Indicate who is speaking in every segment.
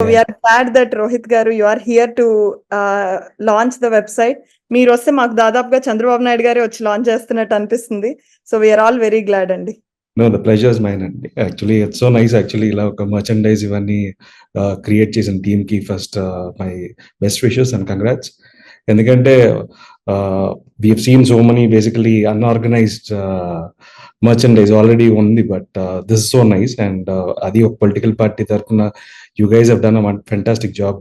Speaker 1: we are that Rohit garu you are here to launch the website మీరు వస్తే మాకు దాదాపుగా చంద్రబాబు నాయుడు గారే వచ్చి లాంచ్ చేస్తున్నట్టు అనిపిస్తుంది. So we're all very glad అండి.
Speaker 2: నో ద ప్లెజర్స్ మైన్ అండి. Actually it's so nice actually ఇలా ఒక మర్చెండైజ్ ఇవన్నీ క్రియేట్ చేసిన టీమ్కి first my best wishes and congrats ఎందుకంటే we seen so many basically unorganised merchandise already ఉంది but this so nice and అది ఒక పొలిటికల్ పార్టీ తరఫున you guys have done a fantastic job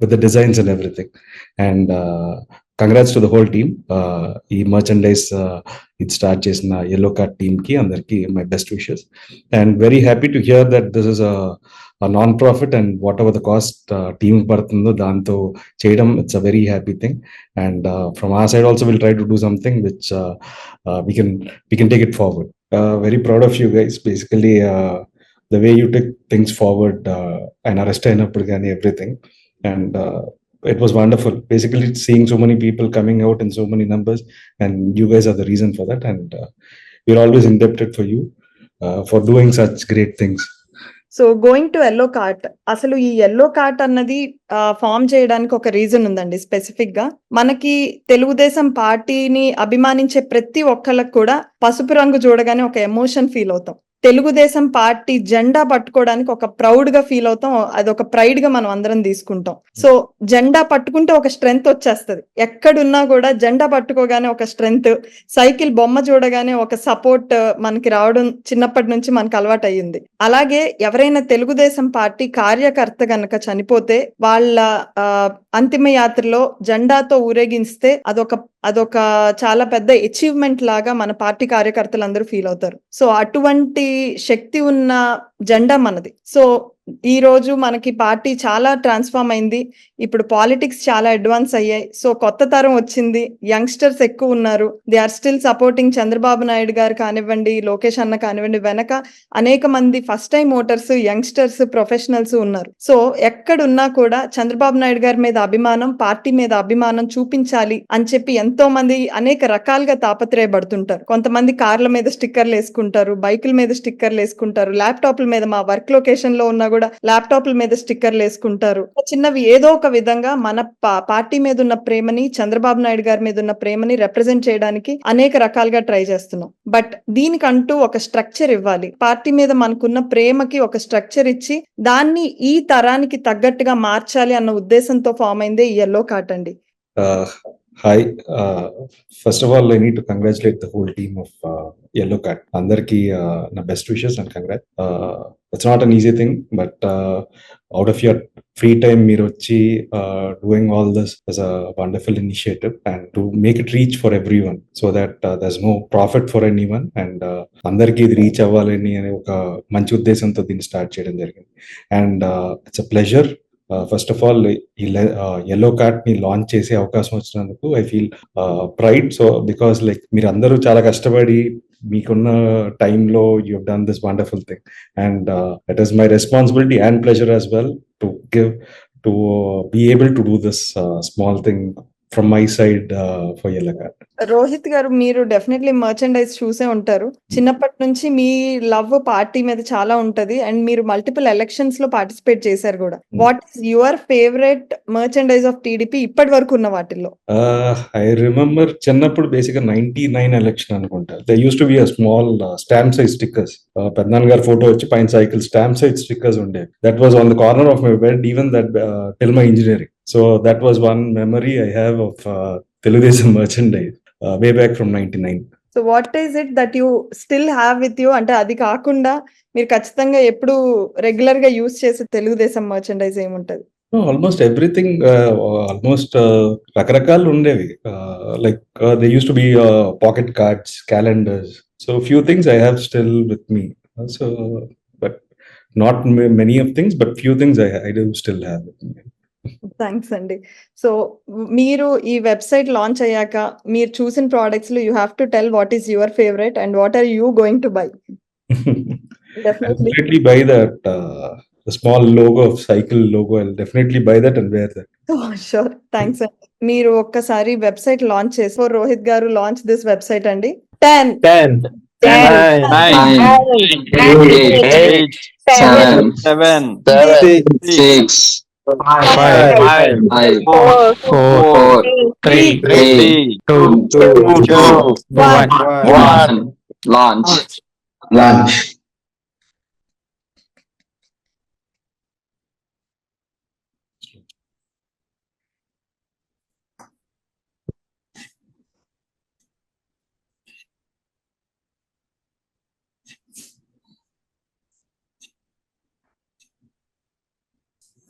Speaker 2: with the designs and everything and congrats to the whole team ఈ merchandise ఇది start చేసిన yellow card టీమ్కి అందరికి my best wishes and very happy to hear that this is non profit and whatever the cost team పడుతుందో దాంతో చేయడం it's a very happy thing and from ఆ side also will try to do something which we can we can take it forward very proud of you guys basically the way you take things forward and arrest అయినప్పుడు కానీ everything and it was wonderful basically seeing so many people coming out in so many numbers and you guys are the reason for that and uh, we're always indebted for you uh, for doing such great things
Speaker 1: so going to yellow cart అసలు ఈ yellow cart అన్నది form చేయడానికి ఒక reason ఉందండి స్పెసిఫిక్గా మనకి తెలుగుదేశం పార్టీని అభిమానించే ప్రతి ఒక్కళ్ళకి కూడా పసుపు రంగు చూడగానే ఒక ఎమోషన్ ఫీల్ అవుతాం తెలుగుదేశం పార్టీ జెండా పట్టుకోవడానికి ఒక ప్రౌడ్గా ఫీల్ అవుతాం. అది ఒక ప్రైడ్గా మనం అందరం తీసుకుంటాం. సో జెండా పట్టుకుంటే ఒక స్ట్రెంగ్త్ వచ్చేస్తుంది. ఎక్కడున్నా కూడా జెండా పట్టుకోగానే ఒక స్ట్రెంగ్త్ సైకిల్ బొమ్మ చూడగానే ఒక సపోర్ట్ మనకి రావడం చిన్నప్పటి నుంచి మనకు అలవాటు అయ్యింది. అలాగే ఎవరైనా తెలుగుదేశం పార్టీ కార్యకర్త గనక చనిపోతే వాళ్ళ అంతిమ యాత్రలో జెండాతో ఊరేగిస్తే అదొక అదొక చాలా పెద్ద అచీవ్మెంట్ లాగా మన పార్టీ కార్యకర్తలు అందరూ ఫీల్ అవుతారు. సో అటువంటి శక్తి ఉన్న జెండా మనది. సో ఈ రోజు మనకి పార్టీ చాలా ట్రాన్స్ఫార్మ్ అయింది. ఇప్పుడు పాలిటిక్స్ చాలా అడ్వాన్స్ అయ్యాయి. సో కొత్త తరం వచ్చింది. యంగ్స్టర్స్ ఎక్కువ ఉన్నారు. They are still supporting Chandrababu Naidu గారు కానివ్వండి లోకేష్ అన్న కానివ్వండి వెనక అనేక మంది first time voters youngsters professionals ఉన్నారు. సో ఎక్కడున్నా కూడా చంద్రబాబు నాయుడు గారి మీద అభిమానం పార్టీ మీద అభిమానం చూపించాలి అని చెప్పి ఎంతో మంది అనేక రకాలుగా తాపత్రయపడుతుంటారు. కొంతమంది కార్ల మీద స్టిక్కర్లు వేసుకుంటారు బైకుల మీద స్టిక్కర్లు వేసుకుంటారు ల్యాప్టాప్ల మీద మా వర్క్ లొకేషన్లో ఉన్నా కూడా ల్యాప్టాప్ల మీద స్టిక్కర్లు వేసుకుంటారు. చిన్నవి ఏదో ఒక విధంగా మన పార్టీ మీద ఉన్న ప్రేమని చంద్రబాబు నాయుడు గారి మీద ఉన్న ప్రేమని రిప్రజెంట్ చేయడానికి అనేక రకాలుగా ట్రై చేస్తున్నాం. బట్ దీనికంటూ ఒక స్ట్రక్చర్ ఇవ్వాలి. పార్టీ మీద మనకున్న ప్రేమకి ఒక స్ట్రక్చర్ ఇచ్చి దాన్ని ఈ తరానికి తగ్గట్టుగా మార్చాలి అన్న ఉద్దేశంతో ఫామ్ అయిందే ఈ ఎల్లో కార్ట్ అండి.
Speaker 2: Hi first of all I need to congratulate the whole team of yellow cart అందరికి నా best wishes and congrat it's not an easy thing but out of your free time మీరు వచ్చి doing all this is a wonderful initiative and to make it reach for everyone so that thus no profit for anyone and అందరికీ ఇది reach అవ్వాలని అనే ఒక మంచి ఉద్దేశంతో దీన్ని స్టార్ట్ చేయడం జరిగింది. And it's a pleasure first of all ఈ ఎల్లో కార్ట్ని లాంచ్ చేసే అవకాశం వచ్చినందుకు I feel pride so because like మీరు అందరూ చాలా కష్టపడి మీకున్న టైంలో you done this wonderful thing and it is my responsibility and pleasure as well to give to be able to do this small thing from my side for yellow cart
Speaker 1: Rohit గారు మీరు definitely merchandise చూసే ఉంటారు. చిన్నప్పటి నుంచి మీ love party మీద చాలా ఉంటది. And మీరు మల్టిపుల్ ఎలక్షన్స్లో పార్టిసిపేట్ చేశారు కూడా. What is your favourite merchandise of TDP ఇప్పటి వరకు ఉన్న వాటిల్లో?
Speaker 2: ఐ రిమెంబర్ చిన్నప్పుడు బేసిక్గా నైన్టీ నైన్ ఎలక్షన్ అనుకుంటా they use to be a small stamp size stickers పెద్దనాన్న గారి ఫోటో వచ్చి పైన సైకిల్ స్టాంప్ సైజ్ స్టిక్కర్స్ ఉండే that was on the corner of my bed even that till my engineering so that was one memory I have of Telugu Desam merchandise way back from ninety
Speaker 1: nine so what is it that you still have with you అంటే అది కాకుండా మీరు ఖచ్చితంగా ఎప్పుడు రెగ్యులర్గా use చేసే Telugu Desam merchandise ఏముంటది?
Speaker 2: Almost everything almost రకరకాలు ఉండేవి. Like they use to be pocket cards calendars so few things I have still with me so but not many of things but few things I I do still have with me
Speaker 1: thanks అండి so మీరు ఈ website launch అయ్యాక మీరు చూసిన ప్రోడక్ట్స్లో you have to tell what is your favourite and what are you going to buy
Speaker 2: definitely. Buy that uh, the small logo of cycle logo i'll definitely buy that and wear that.
Speaker 1: Sure thanks అండి మీరు ఒక్కసారి website launch చేసి రోహిత్ గారు launch this website అండి ten
Speaker 3: ten Nine,
Speaker 4: nine, five,
Speaker 3: five,
Speaker 4: five,
Speaker 3: five
Speaker 4: four,
Speaker 3: four, four,
Speaker 4: three,
Speaker 3: three,
Speaker 4: two, two, two, one,
Speaker 3: one. Lunch, lunch.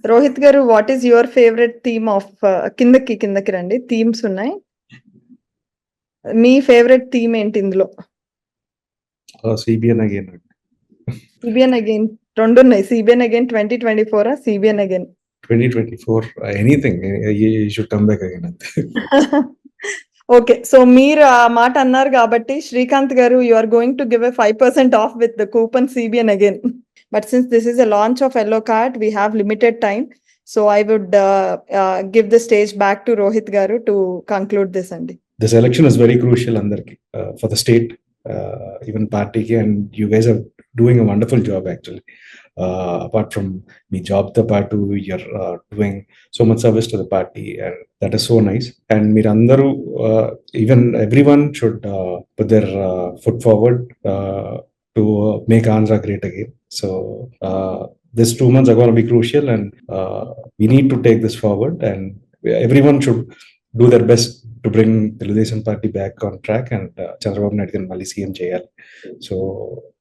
Speaker 1: Rohit గారు what is your favourite theme of కిందకి కిందకి రండి. Themes ఉన్నాయి. మీ favourite theme ఏంటి ఇందులో?
Speaker 2: CBN again
Speaker 1: CBN again రెండు ఉన్నాయి. CBN again twenty twenty four CBN again
Speaker 2: twenty twenty four anything should come back again అంతే
Speaker 1: ఓకే సో మీరు ఆ మాట అన్నారు కాబట్టి శ్రీకాంత్ గారు you are going to give a five percent off with the coupon CBN again But since this is a launch of Hello Card, we have limited time. So I would uh, uh, give the stage back to Rohit Garu to conclude
Speaker 2: this, Andy. This election is very crucial under uh, for the state, uh, even party, and you guys are doing a wonderful job actually. Uh, apart from me job the party, you're uh, doing so much service to the party, and that is so nice. And Mirandaru, uh, even everyone should uh, put their uh, foot forward. Uh, Forward to make Andhra great again so this two months are going to be crucial and uh, we need to take this forward and everyone should do their best to bring Telugu party back on track and uh, Chandrababu Naidu can Mali CM JL. So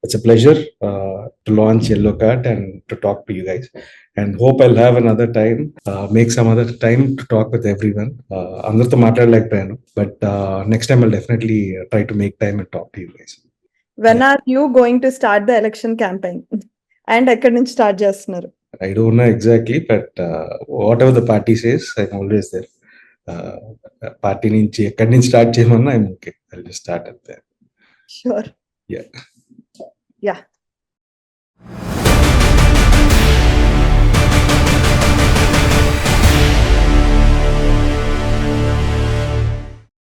Speaker 2: it's a pleasure uh, to launch Yellow Card and to talk to you guys. And hope I'll have another time, uh, make some other time to talk with everyone. Uh, అందరితో మాట్లాడలేకపోయాను but next time I'll definitely uh, try to make time and talk to you guys.
Speaker 1: When are you going to start the election campaign and ఎక్కడి నుంచి start చేస్తున్నారు?
Speaker 2: I don't know exactly, but uh, whatever the party says, I'm always there. Uh, party నుంచి ఎక్కడి నుంచి start చేయమన్నా I'm okay I just start at there
Speaker 1: sure
Speaker 2: Yeah.
Speaker 1: Yeah